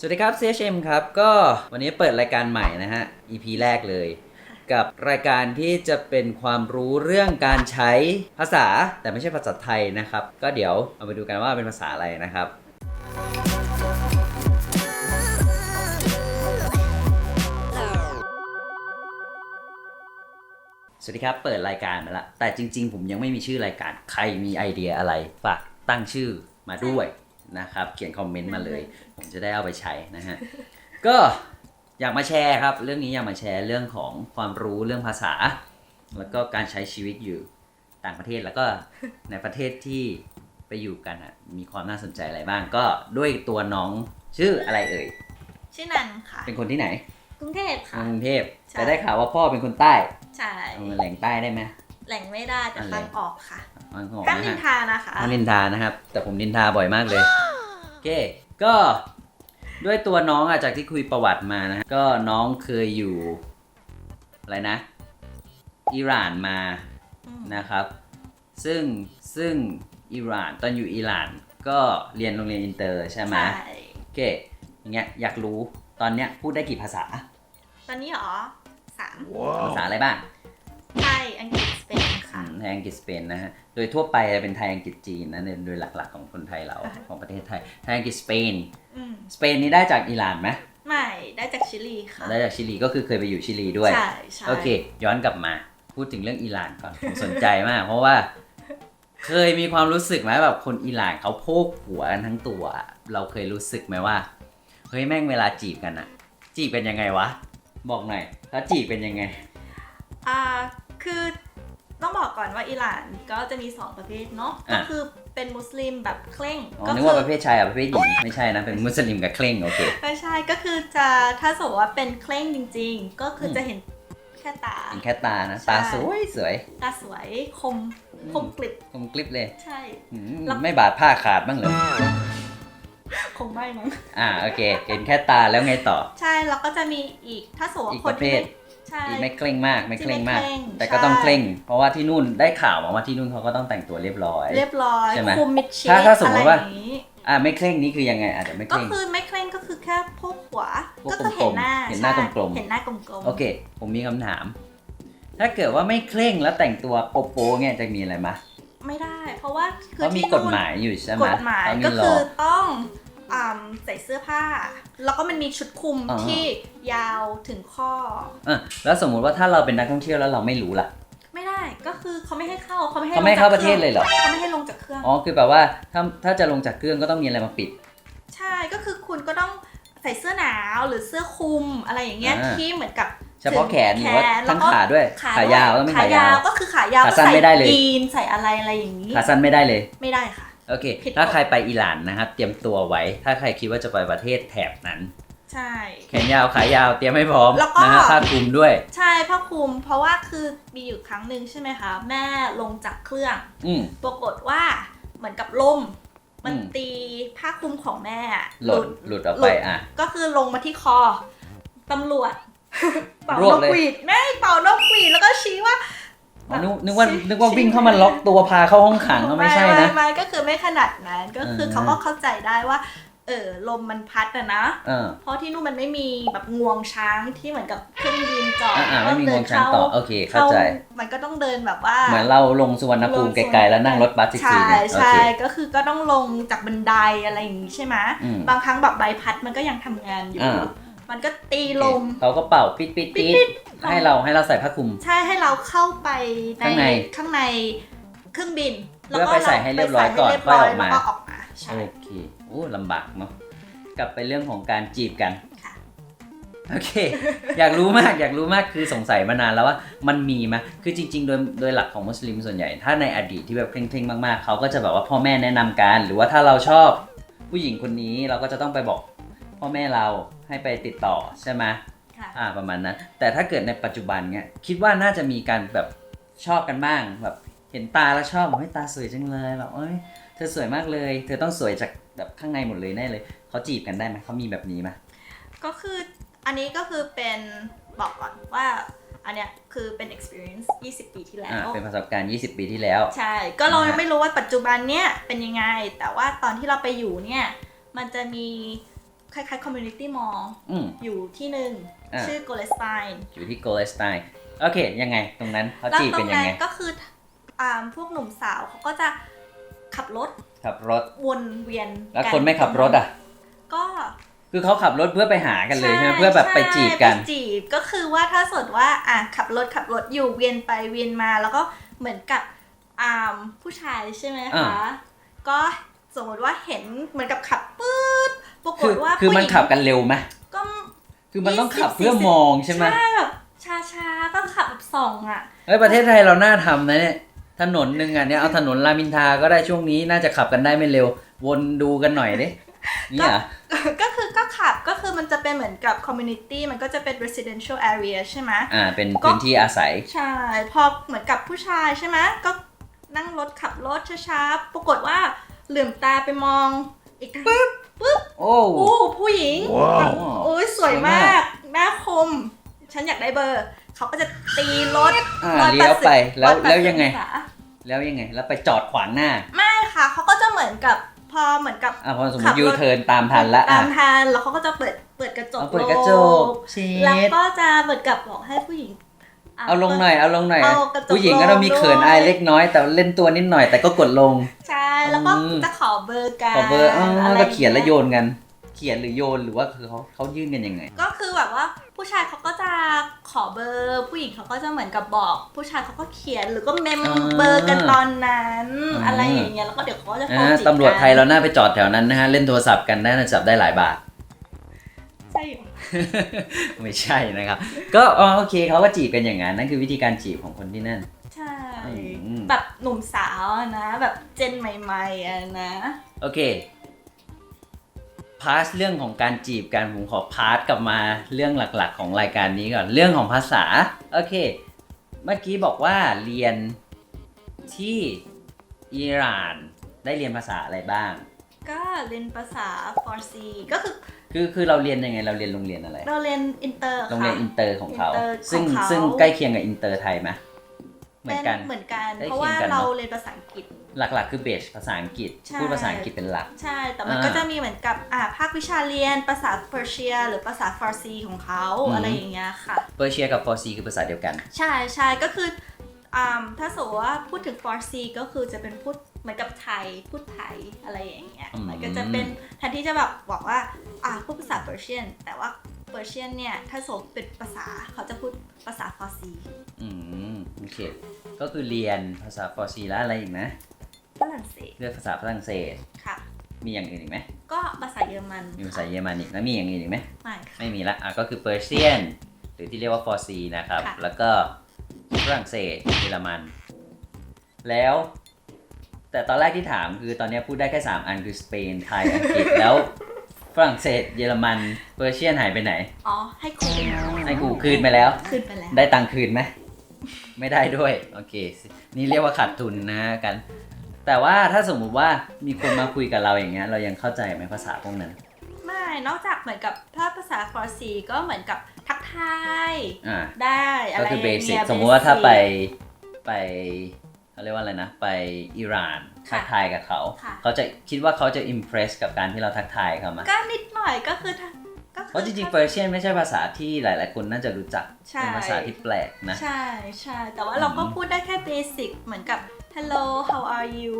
สวัสดีครับ CHM ครับ ก็วันนี้เปิดรายการใหม่นะฮะ EP แรกเลย กับรายการที่จะเป็นความรู้เรื่องการใช้ภาษาแต่ไม่ใช่ภาษาไทยนะครับ ก็เดี๋ยวเอาไปดูกันว่าเป็นภาษาอะไรนะครับ สวัสดีครับ เปิดรายการมาแล้วแต่จริง ๆ ผมยังไม่มีชื่อรายการ ใครมีไอเดียอะไร ฝากตั้งชื่อมาด้วย นะครับ เขียนคอมเมนต์มาเลย ผมจะได้เอาไปใช้นะฮะ ก็อยากมาแชร์ครับ เรื่องนี้อยากมาแชร์เรื่องของความรู้เรื่องภาษา แล้วก็การใช้ชีวิตอยู่ต่างประเทศแล้วก็ในประเทศที่ไปอยู่กันอะมีความน่าสนใจอะไรบ้าง ก็ด้วยตัวน้องชื่ออะไรเอ่ย ชื่อนันค่ะ เป็นคนที่ไหน กรุงเทพค่ะ กรุงเทพใช่ แต่ได้ข่าวว่าพ่อเป็นคนใต้ใช่ เอามาแหล่งใต้ได้ไหม แหล่งไม่ได้แต่อะไรฟังออกค่ะ ฟังออกห้ามนะนินฮะทานะคะ ห้ามนินทานะครับ แต่ผมนินทาบ่อยมากเลย โอเค ก็ด้วยตัวน้องอะจากที่คุยประวัติมานะก็น้องเคยอยู่ อะไรนะ อิหร่านมาอืมนะครับ ซึ่งซึ่งอิหร่านตอนอยู่อิหร่าน ก็เรียนโรงเรียนอินเตอร์ใช่ไหมใช่ โอเคอย่างเงี้ยอยากรู้ตอนเนี้ยพูดได้กี่ภาษาตอนนี้เหรอสามภาษาอะไรบ้าง ไทย อังกฤษ สเปน ค่ะ ไทยอังกฤษสเปนนะฮะ โดยทั่วไปจะเป็นไทยอังกฤษจีนนะโดยหลักๆของคนไทยเราของประเทศไทย ไทยอังกฤษสเปน อืมสเปนนี่ได้จากอิหร่านไหมไม่ได้จากชิลีค่ะได้จากชิลีก็คือเคยไปอยู่ชิลีด้วย ใช่ใช่โอเค ย้อนกลับมา พูดถึงเรื่องอิหร่านก่อน ผมสนใจมาก เพราะว่า เคยมีความรู้สึกไหมแบบคนอิหร่านเขาโพกหัวกันทั้งตัว เราเคยรู้สึกไหมว่า เฮ้ยแม่งเวลาจีบกันอะจีบเป็นยังไงวะ บอกหน่อย แล้วจีบเป็นยังไง อ่าคือ ต้องบอกก่อนว่าอิหร่านก็จะมี 2 ประเภทเนาะอะก็คือเป็นมุสลิมแบบเคร่งอ๋อก็นึกคืว่าประเภทชายอะประเภทหญิงไม่ใช่นะ เป็นมุสลิมกับเคร่งโอเค ไม่ใช่ก็คือจะถ้าสมมติว่าเป็นเคร่งจริง ๆ ก็คืออม จะเห็นแค่ตาเห็นแค่ตานะ ใช่ ตาสวยสวยตาสวยคมคมกลิบคมกลิบเลยใช่ อืมแล้ว ไม่บาดผ้าขาดบ้างเหรอคงไม่มั้ง อ่าโอเค เห็นแค่ตาแล้วไงต่อ ใช่แล้วก็จะมีอีกถ้าสมมติอีกว่าคนประเภที่ท ไม่ ใช่ที่ไม่เคร่งมากไม่เคร่งมาก ที่ไม่เคร่งแต่ก็ต้องใช่ เคร่ง เพราะว่าที่นู่นได้ข่าวมาว่าที่นู่นเขาก็ต้องแต่งตัวเรียบร้อย เรียบร้อยใช่ไหมคุมมิดชิดถ้าถ้าสมมุติว่า อะไรอย่งนี้ อ่าไม่เคร่งนี่คือยังไงอาจจะไม่เคก็ร่ง คือไม่เคร่งก็คือแค่พวกหัว พวกก็คือกลเห็มนๆหน้าเห็นหน้าใช่กลมๆเห็นหน้ากลมๆ โอเค ผมมีคำถาม ถ้าเกิดว่าไม่เคร่งแล้วแต่งตัวโป๊ะๆเนี่ยจะมีอะไรมาไม่ได้ เพราะว่าคือเขามีที่กนู่ฎนหมายอยู่ใช่ไหมกฎหมายเขามีก็ร คืออต้อง อ่าใส่เสื้อผ้า แล้วก็มันมีชุดคลุมอ๋อที่ยาวถึงข้อ อะแล้วสมมุติว่าถ้าเราเป็นนักท่องเที่ยวแล้วเราไม่รู้ล่ะ ไม่ได้ก็คือเขาไม่ให้เข้าเขาไม่ให้เขาไม่ให้เข้าลงจกประเทศเลยเหรอ เขาไม่ให้ลงจากเครื่อง อ๋อคือแบบว่าถ้าถ้าจะลงจากเครื่องก็ต้องมีอะไรมาปิด ใช่ก็คือคุณก็ต้องใส่เสื้อหนาวหรือเสื้อคลุมอะไรอย่างเงี้ยอ่า ที่เหมือนกับเฉพาะแขนหรือว่าแล้ทั้งก็ขาด้วยขาขายาวต้องเป็นขายาว ก็คือขายาวขาก็สั้นใส่ไม่ได้เลย ยีนใส่อะไรอะไรอย่างนี้ ขาสั้นไม่ได้เลย ไม่ได้ค่ะ โอเค ผิดถ้าใครไปอิหร่านนะครับ เตรียมตัวไว้ ถ้าใครคิดว่าจะไปประเทศแถบนั้น ใช่ แขนยาวขายาวเตรียมให้พร้อมแล้วก็ นะฮะผ้าคลุมด้วย ใช่ผ้าคลุม เพราะว่าคือมีอยู่ครั้งหนึ่งใช่ไหมคะ แม่ลงจากเครื่อง อืม ปรากฏว่าเหมือนกับลม มันอืม ตีผ้าคลุมของแม่อะหลุดหลุดออกไปอะ ก็คือลงมาที่คอ ตำรวจ เป่ารวบนกเลย หวีดแม่เป่านกหวีดแล้วก็ชี้ว่า อ๋อนึกนึกว่านึกว่าวิ่งเข้ามาล็อกตัวพาเข้าห้องขังก็ไม่ใช่นะ ไม่ไม่ก็คือไม่ขนาดนั้นก็คือเออเขาก็เข้าใจได้ว่าเออลมมันพัดอะนะเออเพราะที่นู่นมันไม่มีแบบงวงช้างที่เหมือนกับเครื่องบินจอดอ่าอ่าไม่มีงวงช้างเดินต่อโอเคเข้าใจ มันก็ต้องเดินแบบว่าเหมือนเราลงสุวรรณภูมิไกลๆแล้วนั่งรถบัสอีกทีใช่หนึงโอใช่เคก็คือก็ต้องลงจากบันไดอะไรอย่างนี้ใช่ไหมอืมบางครั้งแบบใบพัดมันก็ยังทำงานอยู่อ่า มันก็ตีลม เขาก็เป่าปิดปิดปิดปิดให้เราให้เราใส่ผ้าคลุม ใช่ให้เราเข้าไปในข้างในข้างในเครื่องบินเพื่อไปใส่ให้เรียบร้อยก่อนไปใส่ให้เรียบร้ค่อยออกมาแล้วก็ออกมาใช่โอเคโอ้ลำบากเนาะกลับไปเรื่องของการจีบกันค่ะโอเค อยากรู้มากอยากรู้มากคือสงสัยมานานแล้วว่ามันมีไหมคือจริง ๆ โดยโดยหลักของมุสลิมส่วนใหญ่ ถ้าในอดีตที่แบบเคร่งๆมากๆ เขาก็จะแบบว่าพ่อแม่แนะนำกัน หรือว่าถ้าเราชอบผู้หญิงคนนี้เราก็จะต้องไปบอก พ่อแม่เราให้ไปติดต่อใช่ไหมค่ะอ่าประมาณนั้น แต่ถ้าเกิดในปัจจุบันเนี้ยคิดว่าน่าจะมีการแบบชอบกันบ้างแบบเห็นตาแล้วชอบบอกให้ยตาสวยจังเลยแบบเอ้ยเธอสวยมากเลย เธอต้องสวยจากแบบข้างในหมดเลยแน่เลยเขาจีบกันได้ไหมเขามีแบบนี้ไหมก็คืออันนี้ก็คือเป็นบอกก่อนว่าอันเนี้ยคือเป็น experience 20 ปีที่แล้อ่าว เป็นประสบการณ์ 20 ปีที่แล้ว ใช่ ก็เรานะฮะยังไม่รู้ว่าปัจจุบันเนี้ยเป็นยังไง แต่ว่าตอนที่เราไปอยู่เนี่ย มันจะมี คล้ายๆ community mall อืม อยู่ที่หนึ่งอ่า ชื่อ g o l e s t e i n อยู่ที่โกลสไตน์โอเค ยังไงตรงนั้นเขาแล้วจีบตรเป็นงยังนั้นไงก็คืออ่าพวกหนุ่มสาวเขาก็จะขับรถขับรถ วนเวียนแล้วคนไม่ขับรถอะ ก็ คือเขาขับรถเพื่อไปหากันเลยใช่ไหมเพื่อแบบไปจีบกัน ใช่ไปจีบก็คือว่าถ้าสมมติว่าอะขับรถขับรถอยู่เวียนไปเวียนมาแล้วก็เหมือนกับอ่าผู้ชายใช่ไหมอ่า คะก็ สมมติว่าเห็นเหมือนกับขับปื๊ดปรากคืฏอว่าคือผู้หมันญิงขับกันเร็วไหมก็คือมันต้อง20ขับเพื่อมองใช่ไหมใช่แบบช้าๆก็ขับแบบส่องอะเฮ้ยประเทศไทยเราน่าทำนะเนี่ยถนนหนึ่งอะเนี่ยเอาถนนรามอินทราก็ได้ช่วงนี้น่าจะขับกันได้ไม่เร็ว วนดูกันหน่อยดิเนี่ยเหรอก็คือก็ขับก็คือมันจะเป็นเหมือนกับ community มันก็จะเป็น residential area ใช่ไหม อ่า เป็นพื้นที่อาศัย ใช่ พอเหมือนกับผู้ชายใช่ไหมก็นั่งรถขับรถช้าๆ ปรากฏว่า เหลื่อมตาไปมอง อีกทางปึ๊บปึ๊บโอ้ โอ้ผู้หญิงว้าวแบบโอ้ยสวยสวยมามากกหน้าคม ฉันอยากได้เบอร์ เขาก็จะตีรถอ่า180เลี้ยวไปแล้ว180แล้วยังไงอศาแล้วยังไง แล้วไปจอดขวางหน้าไม่ค่ะเขาก็จะเหมือนกับพอเหมือนกับ อ่าพอสมมขับติรถ ยูเทิร์นตามทันละตาอะมทันแล้วเขาก็จะเปิดเปิดกระจกเอาเปิดกระจกโลเช็แล้วดก็จะเหมือนกับบอกให้ผู้หญิงะ เอาลงหน่อยเอาลงหน่อย เอากระจกผู้หญิงก็ต้องมีลงด้วยเขินอายเล็กน้อย แต่เล่นตัวนิดหน่อย แต่ก็กดลง ใช่ แล้วก็อืมจะขอเบอร์กันขอเบอร์อ๋ออะไรก็เขียนแล้วโยางงี้นกัน เขียนหรือโยนหรือว่าคือเขาเขายื่นกันยังไง ก็คือแบบว่าผู้ชายเขาก็จะขอเบอร์ ผู้หญิงเขาก็จะเหมือนกับบอก ผู้ชายเขาก็เขียนหรือก็เมมอ่าเบอร์กันตอนนั้นอ่าอะไรอย่างเงี้ยแล้วก็เดี๋ยวเขาก็จะโทรอ่าจีบกันตำรวจไทยเราน่าไปจอดแถวนั้นนะฮะเล่นโทรศัพท์กันได้น่าจะจับได้หลายบาทใช่เหรอ ไม่ใช่นะครับ ก็อ๋อโอเคเขาก็จีบกันอย่างนั้นนั่นคือวิธีการจีบของคนที่นั่น ใช่ อืม แบบหนุ่มสาวอะนะ แบบเจนใหม่ๆอะนะ โอเค พาร์ทเรื่องของการจีบกันผมขอพาร์ทกลับมาเรื่องหลักๆ ของรายการนี้ก่อนเรื่องของภาษา โอเค เมื่อกี้บอกว่าเรียนที่อิหร่านได้เรียนภาษาอะไรบ้าง ก็เรียนภาษาฟาร์ซีก็คือคือคือเราเรียนยังไงเราเรียนโรงเรียนอะไรเราเรียนอินเตอร์โรงเรียนอินเตอร์ของเขาอินเตอร์ซึ่งของเขาซึ่งใกล้เคียงกับอินเตอร์ไทยไหมเหมือนกันเหมือนกันใกล้เพราะว่าเคียงกันเนอะเราเรียนภาษาอังกฤษหลักๆ คือเบสภาษาอังกฤษใช่พูดภาษาอังกฤษเป็นหลัก ใช่ แต่มันอ่าก็จะมีเหมือนกับอ่าภาควิชาเรียนภาษาเปอร์เซีย หรือภาษาฟาร์ซีของเขาอืมอะไรอย่างเงี้ยค่ะเปอร์เชียกับฟอร์ซีคือภาษาเดียวกัน ใช่ใช่ก็คืออ่าถ้าสมมติว่าพูดถึงฟาร์ซีก็คือจะเป็นพูดเห มือนกับไทยพูดไทยอะไรอย่างเงี้ยอืมมันก็จะเป็นแทนที่จะแบบบอกว่าอ่าพูดภาษาเปอร์เซียน แต่ว่าเปอร์เซียนเนี่ยถ้าสมมติเป็นภาษาเขาจะพูดภาษาฟาร์ซี อืมโอเค ก็คือเรียนภาษาฟอร์ซีแล้วอะไรอีกนะ ฝรั่งเศส เลือกภาษาฝรั่งเศส ค่ะ มีอย่างอื่นอีกไหม ก็ภาษาเยอรมันมีภาษาเยอรมันอีกแล้วมีอย่างอื่นอีกไหม ไม่ค่ะ ไม่มีละ อะก็คือเปอร์เซียน หรือที่เรียกว่าฟอร์ซีนะครับ ค่ะ แล้วก็ฝรั่งเศส เยอรมัน แล้ว แต่ตอนแรกที่ถามคือตอนนี้พูดได้แค่ 3 อันคือสเปนไทยอังกฤษแล้วฝรั่งเศสเยอรมันเปอร์เซียนหายไปไหนอ๋อ ให้ครูให้กูคืนไปแล้วขึ้นไปแล้ว ได้ตังค์คืนไหมไม่ได้ด้วย โอเค นี่เรียกว่าขาดทุนนะกัน แต่ว่าถ้าสมมุติว่ามีคนมาคุยกับเราอย่างเงี้ยเรายังเข้าใจไหมภาษาพวกนั้น ไม่นอกจากเหมือนกับถ้าภาษาฟาร์ซีก็เหมือนกับทักทายอ่าได้อะก็ไรคืออเบย่างสิกเงี้ยสมมุติว่าถ้า basic ไปไป เขาเรียกว่าอะไรนะ ไปอิหร่านค่ะทักทายกับเขา ค่ะ เขาจะคิดว่าเขาจะอิมเพรสกับการที่เราทักทายเขามาก็นิดหน่อยก็คือถ้าก็คือเพราะจริงๆเปอร์เซียนไม่ใช่ภาษาที่หลาย ๆ คนน่าจะรู้จัก ใช่เป็นภาษาที่แปลกนะ ใช่ใช่แต่ว่าเราก็อืมพูดได้แค่เบสิกเหมือนกับ hello how are you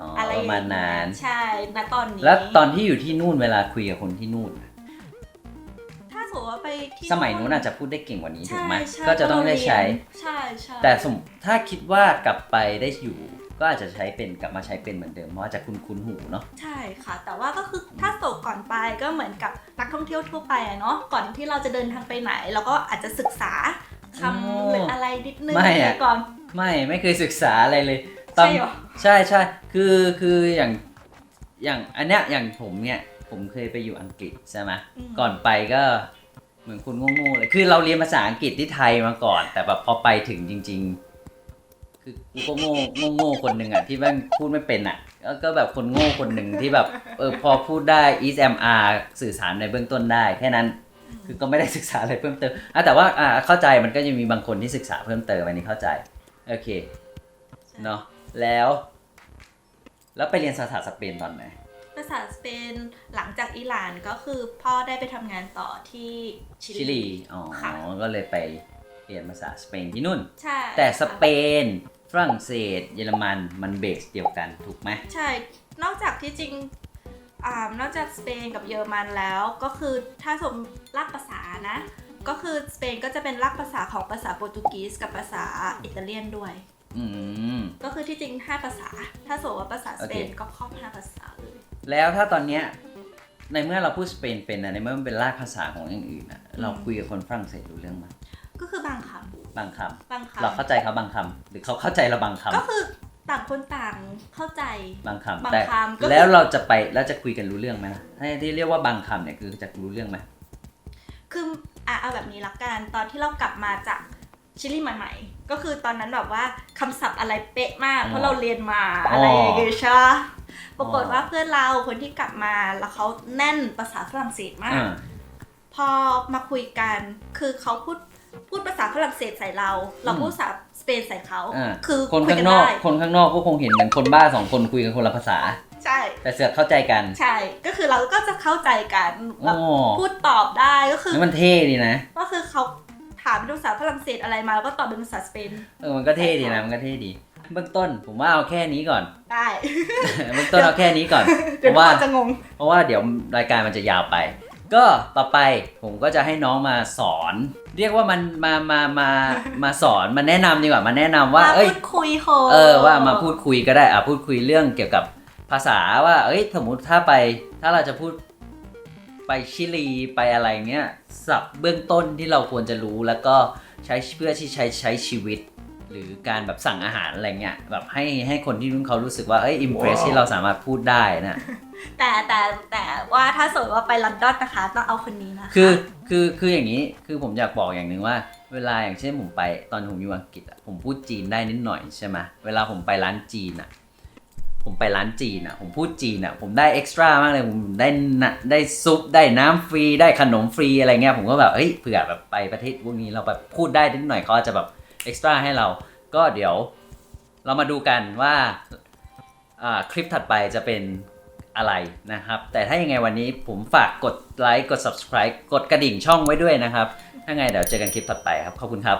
อ๋อออะไรประมาณนั้น ใช่ณตอนนี้ แล้วตอนที่อยู่ที่นู่นเวลาคุยกับคนที่นู่นถ้าส มมติว่าไปที่สมัยนู้นอาจจะพูดได้เก่งกว่านี้ถูใช่กไหมใช่ก็จะต้องได้ใช้ ใช่ใช่แต่สมถ้าคิดว่ากลับไปได้อยู่ ก็อาจจะใช้เป็นกลับมาใช้เป็นเหมือนเดิมเพราะว่าจะคุ้นคุ้นๆหูเนาะใช่ค่ะ แต่ว่าก็คือถ้าโศกก่อนไปก็เหมือนกับนักท่องเที่ยวทั่วไปอะเนาะก่อนที่เราจะเดินทางไปไหนเราก็อาจจะศึกษาคำหรืออะไรนิดนึงไม่อะปก่อนไม่ไม่เคยศึกษาอะไรเลยตอนใช่เหรอใช่ใช่คือคืออย่างอย่างอันเนี้ยอย่างผมเนี่ยผมเคยไปอยู่อังกฤษใช่ไหมอืมก่อนไปก็ เหมือนคุณโง่ๆเลย คือเราเรียนภาษาอังกฤษที่ไทยมาก่อน แต่แบบพอไปถึงจริง ๆ คือกูก็โง่โง่โง่คนหนึ่งอะที่แม่งพูดไม่เป็นอะก็ก็แบบคนโง่คนหนึ่งที่แบบเออพอพูดได้ is am are สื่อสารในเบื้องต้นได้แค่นั้น คือก็ไม่ได้ศึกษาอะไรเพิ่มเติมอะแต่ว่าอ่าเข้าใจมันก็ยังมีบางคนที่ศึกษาเพิ่มเติมอันนี้เข้าใจโอเคเนาะแล้ว แล้วไปเรียนภาษาสเปนตอนไหนภาา ษาสเปนหลังจากอิหร่านก็คือพ่อได้ไปทำงานต่อที่ชิชิลีอ๋อ ค่ะ ก็เลยไปเรียนภาษาสเปนที่นู่น ใช่แต่สค่ะเปน ฝรั่งเศส เยอรมัน มันเบสเดียวกันถูกไหม ใช่ นอกจากที่จริงอ่านอกจากสเปนกับเยอรมันแล้ว ก็คือถ้าสมรากภาษานะ ก็คือสเปนก็จะเป็นรากภาษาของภาษาโปรตุเกสกับภาษาอิตาเลียนด้วย อืม ก็คือที่จริง 5 ภาษา ถ้าสมมติว่าภาษาสเปนโอเค ก็ครอบ5ภาษาเลย แล้วถ้าตอนเนี้ยในเมื่อเราพูดสเปนเป็นนะในเมื่อมันเป็นรากภาษาของอย่างอื่นอะเราคุยกับคนฝรั่งเศสรู้เรื่องไหมก็คือบางคบางคำบางำเราคำเข้าใจเขาบางคำหรือเขาเข้าใจเราบางคำก็คือต่างคนต่างเข้าใจ บางคำบางแต่คำก็คือ แล้วเราจะไปแล้วจะคุยกันรู้เรื่องไหมให้ที่เรียกว่าบางคำเนี่ยคือจะรู้เรื่องไหมคืออะเอาแบบนี้ละกันตอนที่เรากลับมาจากชิลีใหม่ๆก็คือตอนนั้นแบบว่าคำศัพท์อะไรเป๊ะมาก เพราะเราเรียนมาอะไรอย่างเงี้ยใช่ปะ ปรากฏว่าเพื่อนเราคนที่กลับมาแล้วเขาแน่นภาษาฝรั่งเศสมากอ่าพอมาคุยกันคือเขาพูดพูดภาษาฝรั่งเศสใส่เรา เราพูดภาษาสเปนใส่เขาอ่าคือคนคุยข้างกันนอกได้คนข้างนอกก็คงเห็นเหมือนคนบ้าสองคนคุยกันคนละภาษา ใช่ แต่เสือกเข้าใจกัน ใช่ ก็คือเราก็จะเข้าใจกันแบโอ้บพูดตอบได้ก็คือแล้วมันเท่ดีนะ ก็คือเขาถามเป็นภาษาฝรั่งเศสอะไรมาแล้วก็ตอบเป็นภาษาสเปน เออ มันก็เท่ดีนะ มันก็เท่ดี เบื้องต้นผมว่าเอาแค่นี้ก่อน ได้ เบื้องต้นเอาแค่นี้ก่อน เพเดี๋ยวราะว่าทุกคนจะงง เพราะว่าเดี๋ยวรายการมันจะยาวไป ก็ต่อไปผมก็จะให้น้องมาสอน เรียกว่ามันมามามามาสอนมาแนะนำดีกว่ามาแนะนำว่า มาเอ้ย พูดคุยโฮเออว่ามาพูดคุยก็ได้อะพูดคุยเรื่องเกี่ยวกับภาษาว่า เอ้ยสมมติถ้าไปถ้าเราจะพูดไปชิลีไปอะไรเงี้ยศัพท์เบื้องต้นที่เราควรจะรู้แล้วก็ใช้เพื่อที่ใช้ใช้ชีวิต หรือการแบบสั่งอาหารอะไรเงี้ยแบบให้ให้คนที่นู้นเขารู้สึกว่าเอ้ยอิมเพรสที่เราสามารถพูดได้นะแต่แต่แต่ว่าถ้าสมมติว่าไปลอนดอนนะคะต้องเอาคนนี้นะคะคือคือคืออย่างนี้คือผมอยากบอกอย่างหนึ่งว่า เวลาอย่างเช่นผมไปตอนผมอยู่อังกฤษอะผมพูดจีนได้นิดหน่อยใช่ไหมเวลาผมไปร้านจีนอะผมไปร้านจีนอะผมพูดจีนอะผมได้เอ็กซ์ตร้ามากเลยผมได้นะได้ซุปได้น้ำฟรีได้ขนมฟรีอะไรเงี้ยผมก็แบบเฮ้ยเผื่อแบบไปประเทศพวกนี้เราแบบพูดได้นิดหน่อยเขาอาจจะแบบ เอ็กซ์ตร้าให้เรา ก็เดี๋ยวเรามาดูกันว่าคลิปถัดไปจะเป็นอะไรนะครับ แต่ถ้ายังไงวันนี้ผมฝากกดไลค์กด subscribe กดกระดิ่งช่องไว้ด้วยนะครับ ถ้าไงเดี๋ยวเจอกันคลิปถัดไปครับ ขอบคุณครับ